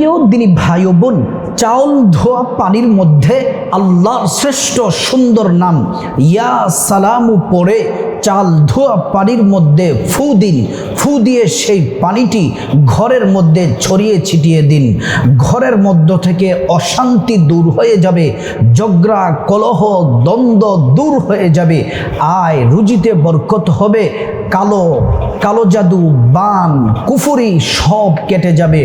প্রিয় দিনী ভাই ও বোন চাউল ধোয়া পানির মধ্যে আল্লাহর শ্রেষ্ঠ সুন্দর নাম, ইয়া সালামু পড়ে চাল ধোয়া পানির মধ্যে ফু দিন। ফু দিয়ে সেই পানিটি ঘরের মধ্যে ছড়িয়ে ছিটিয়ে দিন। ঘরের মধ্য থেকে অশান্তি দূর হয়ে যাবে জগরা কলহ, দ্বন্দ্ব দূর হয়ে যাবে। আয় রুজিতে বরকত হবে, কালো কালো জাদু, বান, কুফুরি সব কেটে যাবে।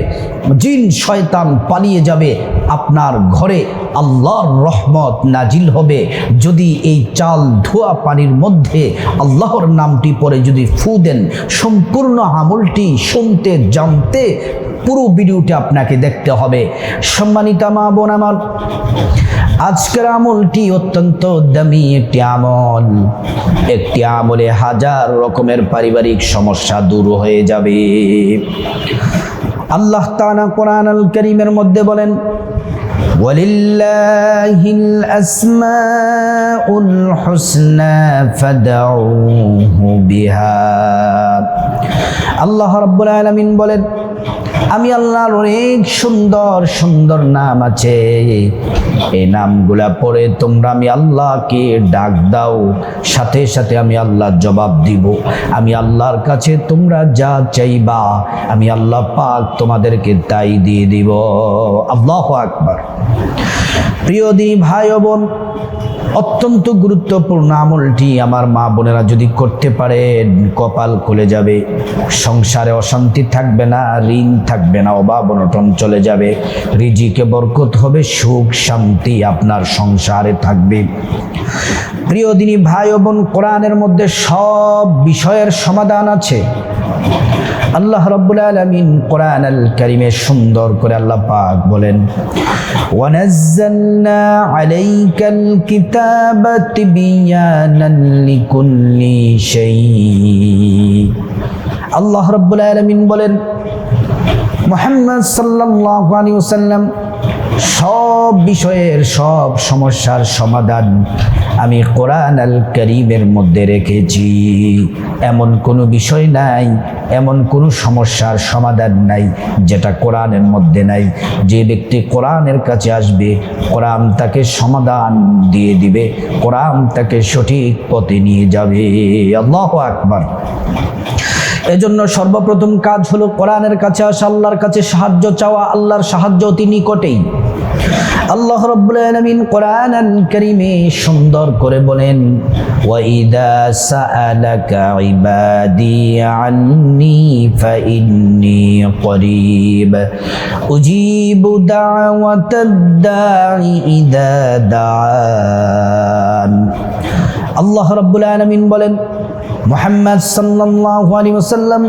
জিন, শয়তান পালিয়ে যাবে। আপনার ঘরে আল্লাহর রহমত নাজিল হবে। যদি এই চাল ধোয়া পানির মধ্যে আল্লাহর নামটি পরে যদি ফু দেন, সম্পূর্ণ আমলটি শুনতে, জানতে পুরো ভিডিওটা আপনাকে দেখতে হবে। সম্মানিতা মা বোন আমার, আজকের আমলটি অত্যন্ত দামি একটি আমল। একটি আমলে হাজার রকমের পারিবারিক সমস্যা দূর হয়ে যাবে। আল্লাহ তাআলা কোরআন আল করিমের মধ্যে বলেন ولله الأسماء الحسنى فادعوه بها আল্লাহ রাব্বুল আলামিন বলেন আমি আল্লাহর অনেক সুন্দর সুন্দর নাম আছে। এই নামগুলা পড়ে তোমরা আমি আল্লাহকে ডাক দাও, সাথে সাথে আমি আল্লাহ জবাব দিব। আমি আল্লাহর কাছে তোমরা যা চাইবা, আমি আল্লাহ পাক তোমাদেরকে তাই দিয়ে দিব। আল্লাহ আকবার। প্রিয় দিনী, ভাই বোন অত্যন্ত গুরুত্বপূর্ণ আমলটি আমার মা বোনেরা যদি করতে পারেন, কপাল খুলে যাবে, সংসারে অশান্তি থাকবে না, ঋণ থাকবে না, অভাব অনটন চলে যাবে, রিজিকে বরকত হবে, সুখ শান্তি আপনার সংসারে থাকবে। প্রিয় দিনী ভাই বোন, কোরআনের মধ্যে সব বিষয়ের সমাধান আছে। আল্লাহ রব্বুল আলমিন কোরআন আল সুন্দর করে আল্লাহ পাক বলেন, ওয়ানাজ্জালনা আলাইকাল কিতাবা তিবিয়ানান লিকুল্লি শাই আল্লাহ রব্বুল আলমিন বলেন, মোহাম্মদ সাল্লাল্লাহু আলাইহি ওয়াসাল্লাম সব বিষয়ের সব সমস্যার সমাধান আমি কোরআন আল করিমের মধ্যে রেখেছি। এমন কোনো বিষয় নাই, এমন কোনো সমস্যার সমাধান নাই যেটা কোরআনের মধ্যে নাই। যে ব্যক্তি কোরআনের কাছে আসবে, কোরআন তাকে সমাধান দিয়ে দিবে, কোরআন তাকে সঠিক পথে নিয়ে যাবে। আল্লাহ আকবার। এজন্য সর্বপ্রথম কাজ হলো কোরআনের কাছে আসা, আল্লাহর কাছে সাহায্য চাওয়া, আল্লাহর সাহায্য অতি নিকটেই। আল্লাহ আলামিন কোরআন কারীমে সুন্দর করে বলেন আল্লাহ রব্বুল আলামিন বলেন মোহাম্মদ সাল্লাল্লাহু আলাইহি ওয়াসাল্লাম,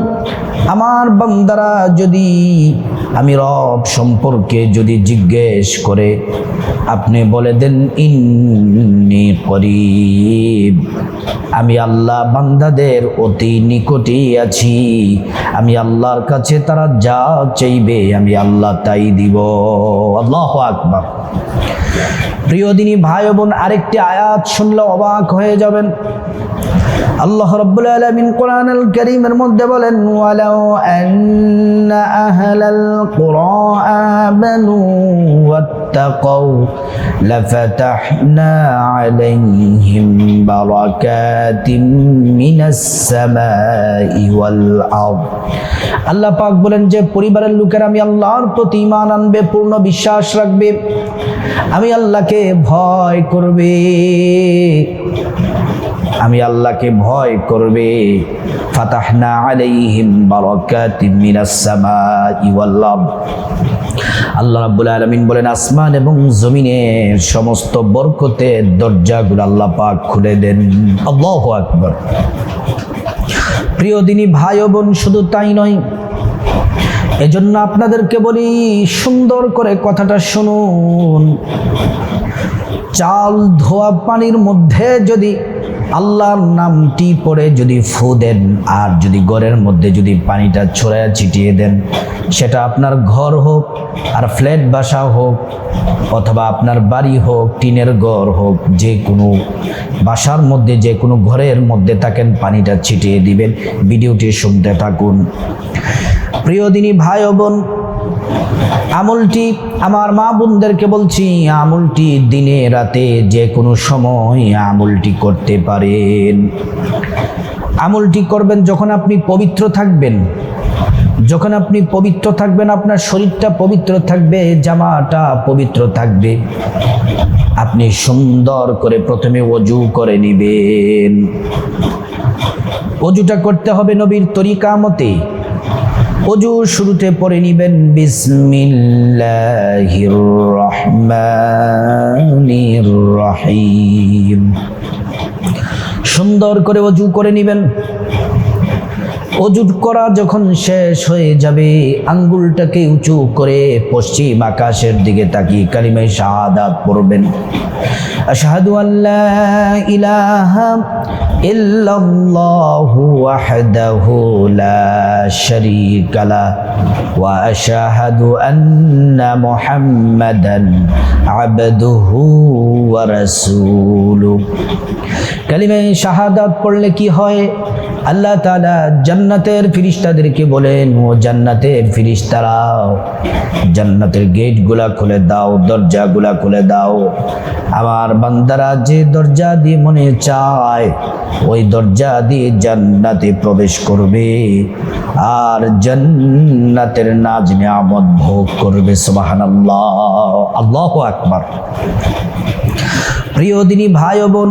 আমার বান্দারা যদি আমি রব সম্পর্কে যদি জিজ্ঞেস করে, আপনি বলে দেন, ইন্নি করিব। আমি আল্লাহ বান্দাদের অতি নিকটেই আছি। আমি আল্লাহর কাছে তারা যা চাইবে, আমি আল্লাহ তাই দিব। আল্লাহ আকবার। প্রিয় দিনী ভাই বোন, আরেকটি আয়াত শুনলে অবাক হয়ে যাবেন। আল্লাহ রাব্বুল আলামিন কোরআন আল কারীমের মধ্যে বলেন, ওয়ালাউ আন্না আহলাল কুরা আমানু ওয়াত্তাকাউ লাফাতাহনা আলাইহিম বারাকাতিম মিনাস সামাই ওয়াল আরদ। আল্লাহ পাক বলেন যে, পরিবারের লোকেরা আমি আল্লাহর প্রতি ঈমান আনবে, পূর্ণ বিশ্বাস রাখবে। আমি আল্লাহকে ভয় করবে। আমি আল্লাহকে ভয় করবে। ফাতাহনা আলাইহিম বারাকাতিম মিনাস সামাই ওয়াল আল্লাহ রাব্বুল আলামিন বলেন, আসমান এবং জমিনের সমস্ত বরকতের দরজাগুলো আল্লাহ পাক খুলে দেন। আল্লাহু আকবার। প্রিয় দিনী ভাই বোন, শুধু তাই নয়, এজন্য আপনাদেরকে বলি, সুন্দর করে কথাটা শুনুন। চাল ধোয়া পানির মধ্যে যদি আল্লাহর নামটি পড়ে যদি ফু দেন, আর যদি ঘরের মধ্যে যদি পানিটা ছড়ায় ছিটিয়ে দেন, সেটা আপনার ঘর হোক, আর ফ্ল্যাট বাসা হোক, অথবা আপনার বাড়ি হোক, টিনের ঘর হোক, যে কোনো বাসার মধ্যে, যে কোনো ঘরের মধ্যে থাকেন, পানিটা ছিটিয়ে দিবেন। ভিডিওটি শুনতে থাকুন। প্রিয় দিনী ভাই বোন আমলটি আমার মা বোনদেরকে বলছি, আমলটি দিনে রাতে যে কোনো সময় আমলটি করতে পারেন। আমলটি করবেন যখন আপনি পবিত্র থাকবেন। যখন আপনি পবিত্র থাকবেন, আপনার শরীরটা পবিত্র থাকবে, জামাটা পবিত্র থাকবে। আপনি সুন্দর করে প্রথমে অজু করে নিবেন। অজুটা করতে হবে নবীর তরিকা মতে অজু শুরুতে পড়ে নিবেন বিসমিল্লাহির রহমানির রহিম। সুন্দর করে অজু করে নিবেন। অজু করা যখন শেষ হয়ে যাবে, আঙ্গুলটাকে উঁচু করে পশ্চিম আকাশের দিকে তাকিয়ে কালিমায় শাহাদাত পড়বেন। আশহাদু আল্লাহ ইলাহা ইল্লাল্লাহু ওয়াহদাহু লা শারীকা লা ওয়া আশহাদু আন্না মুহাম্মাদান আবদুহু ওয়া রাসূলুহু। কালিমায় শাহাদাত পড়লে কি হয়? আল্লাহ তাআলা জান্নাতের ফিরিস্তাদেরকে বলেন, ও জান্নাতের ফিরিস্তারা জান্নাতের গেটগুলা খুলে দাও, দরজাগুলা খুলে দাও। আমার বান্দারা যে দরজা দিয়ে মনে চায়, ওই দরজা দিয়ে জান্নাতে প্রবেশ করবে। আর জান্নাতের নাজ নিয়ামত ভোগ করবে, সুবহানাল্লাহ। আল্লাহু আকবার। প্রিয় দিনী ভাই বোন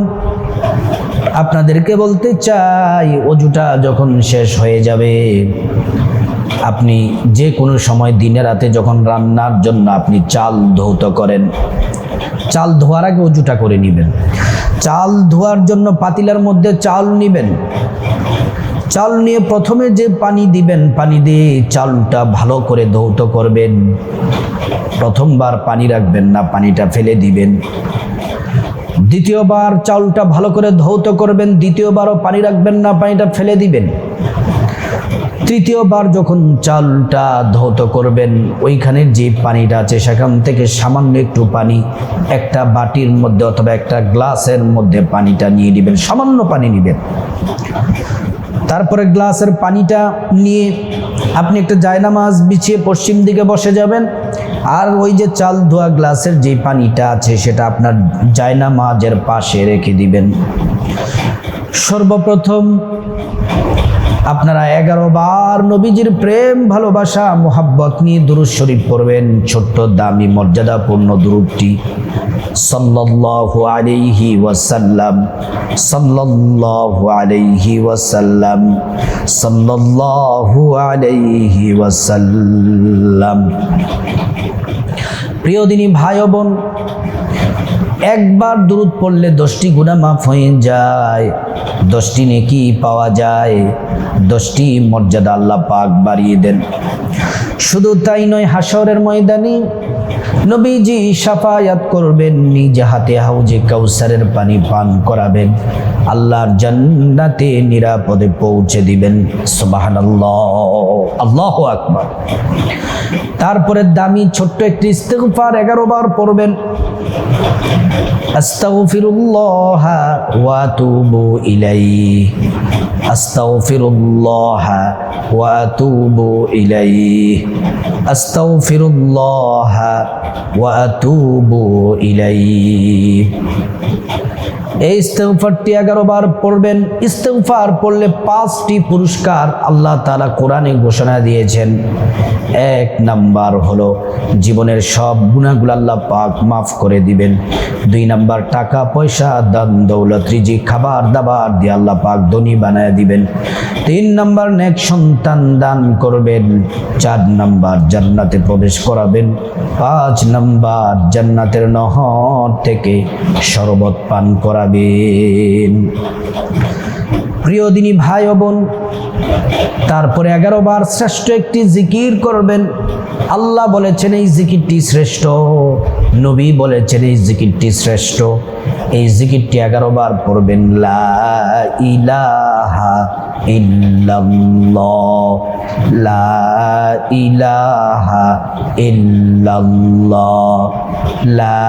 আপনাদেরকে বলতে চাই, অজুটা যখন শেষ হয়ে যাবে, আপনি যে কোনো সময় দিনে রাতে যখন রান্নার জন্য আপনি চাল ধৌত করেন, চাল ধোয়ার আগে অজুটা করে নেবেন। চাল ধোয়ার জন্য পাতিলার মধ্যে চাল নেবেন। চাল নিয়ে প্রথমে যে পানি দিবেন, পানি দিয়ে চালটা ভালো করে ধৌত করবেন। প্রথমবার পানি রাখবেন না, পানিটা ফেলে দিবেন। দ্বিতীয়বার চাউলটা ভালো করে ধৌত করবেন, দ্বিতীয়বারও পানি রাখবেন না, পানিটা ফেলে দিবেন। তৃতীয়বার যখন চালটা ধৌত করবেন ওইখানের যে পানিটা আছে, সেখান থেকে সামান্য একটু পানি, একটা বাটির মধ্যে অথবা একটা গ্লাসের মধ্যে পানিটা নিয়ে নেবেন, সামান্য পানি নেবেন। তারপরে গ্লাসের পানিটা নিয়ে আপনি একটা জায়নামাজ বিছিয়ে পশ্চিম দিকে বসে যাবেন। আর ওই যে চাল ধোয়া গ্লাসের যে পানিটা আছে, সেটা আপনার জায়না মাঝের পাশে রেখে দিবেন। সর্বপ্রথম আপনারা এগারো বার নবীজির প্রেম, ভালোবাসা, মোহাব্বত নিয়ে দুরুদ শরীফ পড়বেন। ছোট্ট, দামি, মর্যাদাপূর্ণ দুরুদটি। সাল্লাল্লাহু আলাইহি ওয়াসাল্লাম, সাল্লাল্লাহু আলাইহি ওয়াসাল্লাম, সাল্লাল্লাহু আলাইহি ওয়াসাল্লাম। প্রিয় দিনী ভাই বোন একবার দূরত পড়লে দশটি গুণা মাফ হয়ে যায়, দশটি নেকি পাওয়া যায়, দশটি মর্যাদা আল্লাহ পাক বাড়িয়ে দেন। শুধু তাই নয় হাসরের ময়দানে নবীজি সাফায়াত করবেন, নিজ হাতে হাউজে কাউসারের পানি পান করাবেন। আল্লাহর জান্নাতে নিরাপদে পৌঁছে দিবেন। সুবহানাল্লাহ। আল্লাহু আকবার। তারপরে দামি ছোট্ট একটি ইস্তেগফার এগারো বার পড়বেন। আস্তাগফিরুল্লাহ ওয়া আতুবু ইলাইহি। আস্তাগফিরুল্লাহ ওয়া আতুবু ইলাইহি। আস্তাগফিরুল্লাহ ওয়া আতুবু ইলাইহি এই ইস্তেগফারটি এগারো বার পড়বেন। ইস্তেগফার পড়লে পাঁচটি পুরস্কার আল্লাহ তাআলা কোরআনে ঘোষণা দিয়েছেন। এক নাম্বার হলো জীবনের সব গুণাগুলো আল্লাহ পাক মাফ করে দিবেন। দুই নাম্বার টাকা, পয়সা, দান, দৌলত রিজি খাবার, দাবার দিয়ে আল্লাহ পাক ধনী বানায় দিবেন। তিন নাম্বার নেক সন্তান দান করবেন। চার নাম্বার জান্নাতে প্রবেশ করাবেন। পাঁচ নাম্বার জান্নাতের নহর থেকে শরবত পান করাবেন প্রিয় দিনী ভাই ও বোন, তারপরে এগারো বার শ্রেষ্ঠ একটি জিকির করবেন। আল্লাহ বলেছেন, এই জিকিরটি শ্রেষ্ঠ। নবী বলেছেন, এই জিকিরটি শ্রেষ্ঠ। এই জিকিরটি এগারো বার পড়বেন ইলাহা লা ইলাহা লা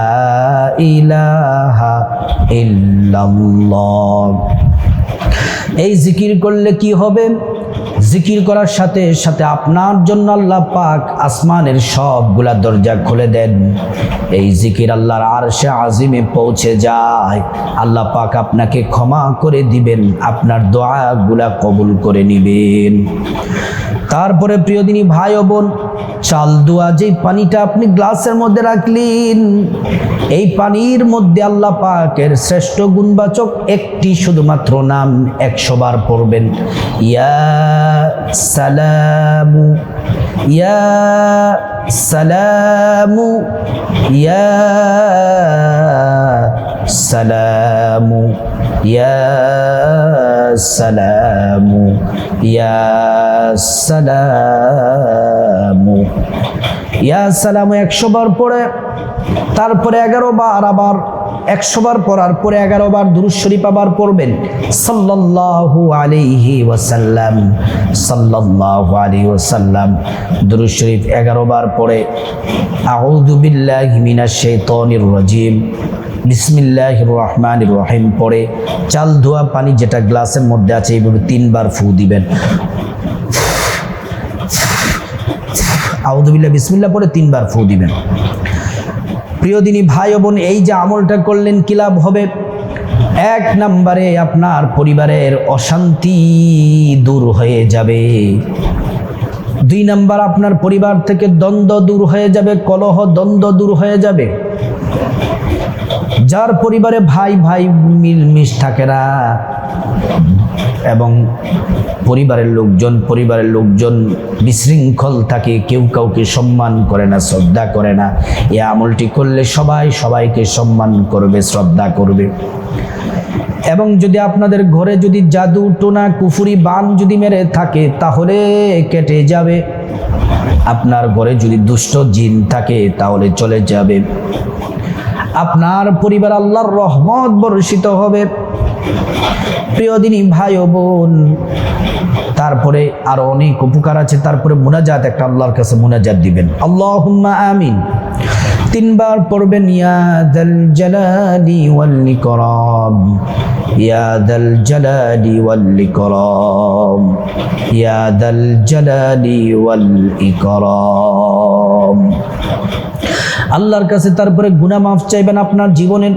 ইলাহা এই জিকির করলে কি হবে? জিকির করার সাথে সাথে আপনার জন্য আল্লাহ পাক আসমানের সবগুলা দরজা খুলে দেন। এই জিকির আল্লাহর আর সে আজিমে পৌঁছে যায়। আল্লাহ পাক আপনাকে ক্ষমা করে দিবেন, আপনার দোয়াগুলা কবুল করে নিবেন। তারপরে প্রিয়দিনী ভাই ও বোন, চাল দোয়া যে পানিটা আপনি গ্লাসের মধ্যে রাখলেন, এই পানির মধ্যে আল্লাহ পাকের শ্রেষ্ঠ গুণবাচক একটি শুধুমাত্র নাম একশো বার পড়বেন। ইয়া সালামু ইয়া সালামু ইয়া সালামু। ইয়া সালামু ইয়া সালামু। ইয়া সালামু একশো বার পরে তারপরে এগারো বার আবার একশো বার পড়ার পরে এগারো বার দুরুদ শরীফ আবার পড়বেন। সাল্লাল্লাহু আলাইহি ওয়াসাল্লাম, সাল্লাল্লাহু আলাইহি ওয়াসাল্লাম দুরুদ শরীফ এগারো বার পড়ে। আউযু বিল্লাহি মিনাশ শাইতানির রাজিম। বিসমিল্লাহ রহমান রহিম পরে চাল ধোয়া পানি যেটা গ্লাসের মধ্যে আছে এইভাবে তিনবার ফু দিবেন। আউদুবিল্লাহ বিসমিল্লা পরে তিনবার ফু দিবেন। প্রিয় দিনী ভাই বোন, এই যে আমলটা করলেন কি লাভ হবে? এক নম্বরে আপনার পরিবারের অশান্তি দূর হয়ে যাবে। দুই নাম্বার, আপনার পরিবার থেকে দ্বন্দ্ব দূর হয়ে যাবে, কলহ দ্বন্দ্ব দূর হয়ে যাবে। যার পরিবারে ভাই ভাই মিলমিশ থাকে না। এবং পরিবারের লোকজন পরিবারের লোকজন বিশৃঙ্খল থাকে, কেউ কাউকে সম্মান করে না, শ্রদ্ধা করে না। এ আমলটি করলে সবাই সবাইকে সম্মান করবে, শ্রদ্ধা করবে। এবং যদি আপনাদের ঘরে যদি জাদু, টোনা, কুফুরি, বান যদি মেরে থাকে, তাহলে কেটে যাবে। আপনার ঘরে যদি দুষ্ট জিন থাকে, তাহলে চলে যাবে। আপনার পরিবার আল্লাহর রহমত বর্ষিত হবে। প্রিয় দিনী ভাই ও বোন, তারপরে আরও অনেক উপকার আছে, তারপরে মুনাজাত একটা আল্লাহর কাছে মুনাজাত দিবেন। আল্লাহুম্মা আমিন। তিনবার পড়বেন ইয়াদাল জালালি ওয়াল ইকরাম। ইয়াদাল জালালি ওয়াল ইকরাম। ইয়াদাল জালালি ওয়াল ইকরাম। আল্লাহর কাছে তারপরে গুনা মাফ চাইবেন আপনার জীবনের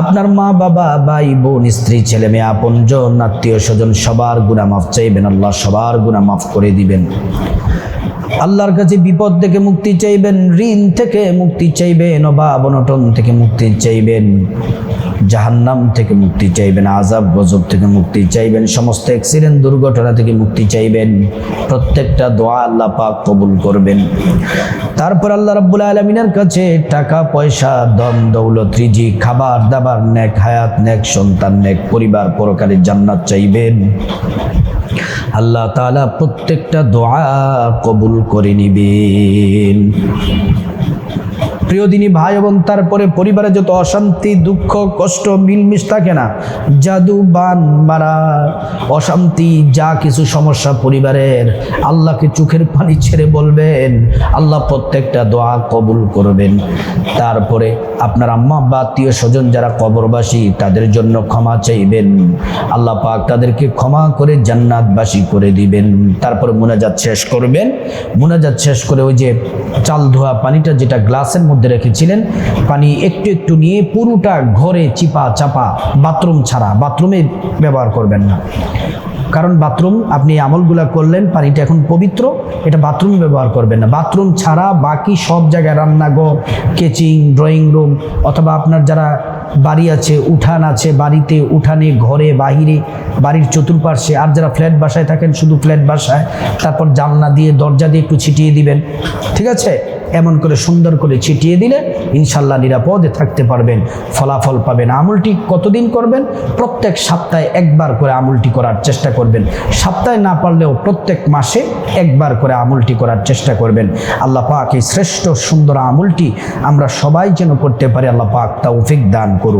আপনার মা বাবা, ভাই, বোন, স্ত্রী, ছেলে মেয়ে আপনজন আত্মীয় স্বজন, সবার গুণা মাফ চাইবেন, আল্লাহ সবার গুণা মাফ করে দিবেন। আল্লাহর কাছে বিপদ থেকে মুক্তি চাইবেন, ঋণ থেকে মুক্তি চাইবেন, অভাব অনটন থেকে মুক্তি চাইবেন। জাহান্নাম থেকে মুক্তি চাইবেন আজাব গজব থেকে মুক্তি চাইবেন, সমস্ত অ্যাক্সিডেন্ট দুর্ঘটনা থেকে মুক্তি চাইবেন। প্রত্যেকটা দোয়া আল্লাহ পাক কবুল করবেন। তারপর আল্লাহ রাব্বুল আলমিনের কাছে টাকা, পয়সা দম দৌলত রিজি খাবার, দাবার, নেক হায়াত, নেক সন্তান, নেক পরিবার পরকালের জান্নাত চাইবেন। আল্লাহ তাআলা প্রত্যেকটা দোয়া কবুল করে নিবেন। প্রিয় দিনী ভাই এবং তারপরে পরিবারে যত অশান্তি, দুঃখ, কষ্ট, মিলমিশ থাকে না, জাদু, বান, মারা, অশান্তি, যা কিছু সমস্যা পরিবারের, আল্লাহকে চোখের পানি ছেড়ে বলবেন, আল্লাহ প্রত্যেকটা দোয়া কবুল করবেন। তারপরে আপনার আম্মা বা আত্মীয় স্বজন যারা কবরবাসী, তাদের জন্য ক্ষমা চাইবেন। আল্লাহ পাক তাদেরকে ক্ষমা করে জান্নাতবাসী করে দিবেন। তারপরে মোনাজাত শেষ করবেন। মোনাজাত শেষ করে ওই যে চাল ধোয়া পানিটা, যেটা গ্লাসের মধ্যে রেখেছিলেন। পানি একটু একটু নিয়ে পুরোটা ঘরে চিপা চাপা বাথরুম ছাড়া, বাথরুমে ব্যবহার করবেন না। কারণ বাথরুম, আপনি আমলগুলা করলেন, পানিটা এখন পবিত্র, এটা বাথরুমে ব্যবহার করবেন না। বাথরুম ছাড়া বাকি সব জায়গায় রান্নাঘর, কেচিং, ড্রয়িং রুম অথবা আপনার যারা বাড়ি আছে, উঠান আছে, বাড়িতে উঠানে, ঘরে, বাহিরে, বাড়ির চতুর্পার্শ্বে, আর যারা ফ্ল্যাট বাসায় থাকেন, শুধু ফ্ল্যাট বাসায়, তারপর জানলা দিয়ে, দরজা দিয়ে একটু ছিটিয়ে দিবেন। ঠিক আছে? এমন করে সুন্দর করে ছিটিয়ে দিলে ইনশাল্লাহ নিরাপদে থাকতে পারবেন, ফলাফল পাবেন। আমলটি কতদিন করবেন? প্রত্যেক সপ্তাহে একবার করে আমলটি করার চেষ্টা করবেন। সপ্তাহে না পারলেও প্রত্যেক মাসে একবার করে আমুলটি করার চেষ্টা করবেন। আল্লাহ পাক এই শ্রেষ্ঠ সুন্দর আমলটি আমরা সবাই যেন করতে পারি, আল্লাহ পাক তৌফিক দান করুন